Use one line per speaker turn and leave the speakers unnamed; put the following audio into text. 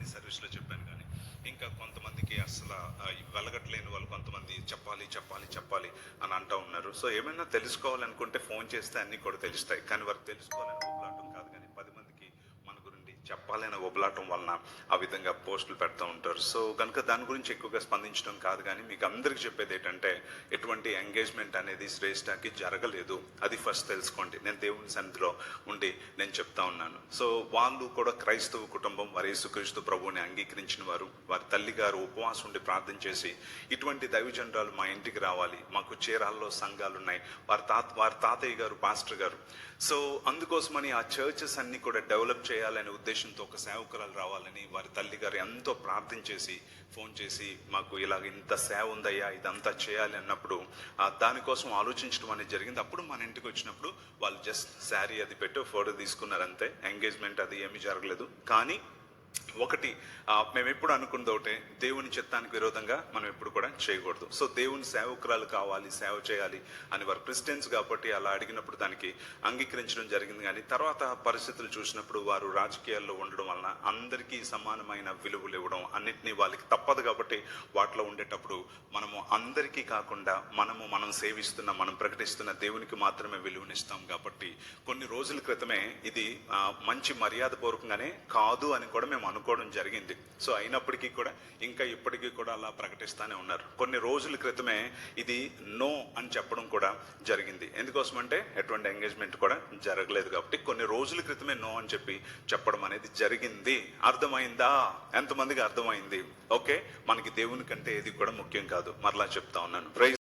అన్ని సర్వీస్లో చెప్పాను కానీ ఇంకా కొంతమందికి అసలు వెలగట్లేని వాళ్ళు కొంతమంది చెప్పాలి చెప్పాలి చెప్పాలి అని అంటూ ఉన్నారు. సో ఏమైనా తెలుసుకోవాలనుకుంటే ఫోన్ చేస్తే అన్నీ కూడా తెలుస్తాయి. కానీ వారికి తెలుసుకోవాలని కాదు కానీ పది మందికి మన గురించి చెప్పాలని ఒబలాటం వలన ఆ విధంగా పోస్టులు పెడతా ఉంటారు. సో కనుక దాని గురించి ఎక్కువగా స్పందించడం కాదు కానీ మీకు అందరికి చెప్పేది ఏంటంటే ఎటువంటి ఎంగేజ్మెంట్ అనేది శ్రేష్ఠకి జరగలేదు. అది ఫస్ట్ తెలుసుకోండి. నేను దేవుని సన్నిధిలో ఉండి నేను చెప్తా ఉన్నాను. సో వాళ్ళు కూడా క్రైస్తవ కుటుంబం వారి యేసుక్రీస్తు ప్రభువుని అంగీకరించిన వారు వారి తల్లి గారు ఉపవాసం ఉండి ప్రార్థన చేసి ఇటువంటి దైవజనరాలు మా ఇంటికి రావాలి. మాకు చీరాల్లో సంఘాలు ఉన్నాయి. వారి తాత వారి తాతయ్య గారు పాస్టర్ గారు. సో అందుకోసమని ఆ చర్చెస్ అన్ని కూడా డెవలప్ చేయాలనే ఉద్దేశంతో ఒక సేవకురాలు రావాలని వారి తల్లి గారు ఎంతో ప్రార్థన చేసి ఫోన్ చేసి మాకు ఇలాగ ఇంత సేవ ఉందయ్యా ఇదంతా చేయాలి అన్నప్పుడు దానికోసం ఆలోచించడం అనేది జరిగింది. అప్పుడు మన ఇంటికి వచ్చినప్పుడు వాళ్ళు జస్ట్ శారీ అది పెట్టి ఫోటో తీసుకున్నారు అంతే. ఎంగేజ్మెంట్ అది ఏమీ జరగలేదు. కానీ ఒకటి మేము ఎప్పుడు అనుకున్నది ఒకటే దేవుని చిత్తానికి విరోధంగా మనం ఎప్పుడు కూడా చేయకూడదు. సో దేవుని సేవకురాలు కావాలి సేవ చేయాలి అని వారు క్రిస్టియన్స్ కాబట్టి అలా అడిగినప్పుడు దానికి అంగీకరించడం జరిగింది. కానీ తర్వాత పరిస్థితులు చూసినప్పుడు వారు రాజకీయాల్లో ఉండడం వలన అందరికీ సమానమైన విలువలు ఇవ్వడం అన్నింటినీ వాళ్ళకి తప్పదు కాబట్టి వాటిలో ఉండేటప్పుడు మనము అందరికీ కాకుండా మనము మనం సేవిస్తున్న మనం ప్రకటిస్తున్న దేవునికి మాత్రమే విలువనిస్తాం కాబట్టి కొన్ని రోజుల క్రితమే ఇది మంచి మర్యాద పూర్వకంగానే కాదు అని కూడా మేము మేము అనుకోవడం జరిగింది. సో అయినప్పటికీ కూడా ఇంకా ఇప్పటికీ కూడా అలా ప్రకటిస్తానే ఉన్నారు. కొన్ని రోజుల క్రితమే ఇది నో అని చెప్పడం కూడా జరిగింది. ఎందుకోసం అంటే ఎటువంటి ఎంగేజ్మెంట్ కూడా జరగలేదు కాబట్టి కొన్ని రోజుల క్రితమే నో అని చెప్పి చెప్పడం అనేది జరిగింది. అర్థమైందా? ఎంతమందికి అర్థమైంది? ఓకే మనకి దేవుని కంటే ఏది కూడా ముఖ్యం కాదు. మరలా చెప్తా ఉన్నాను. ప్రైజ్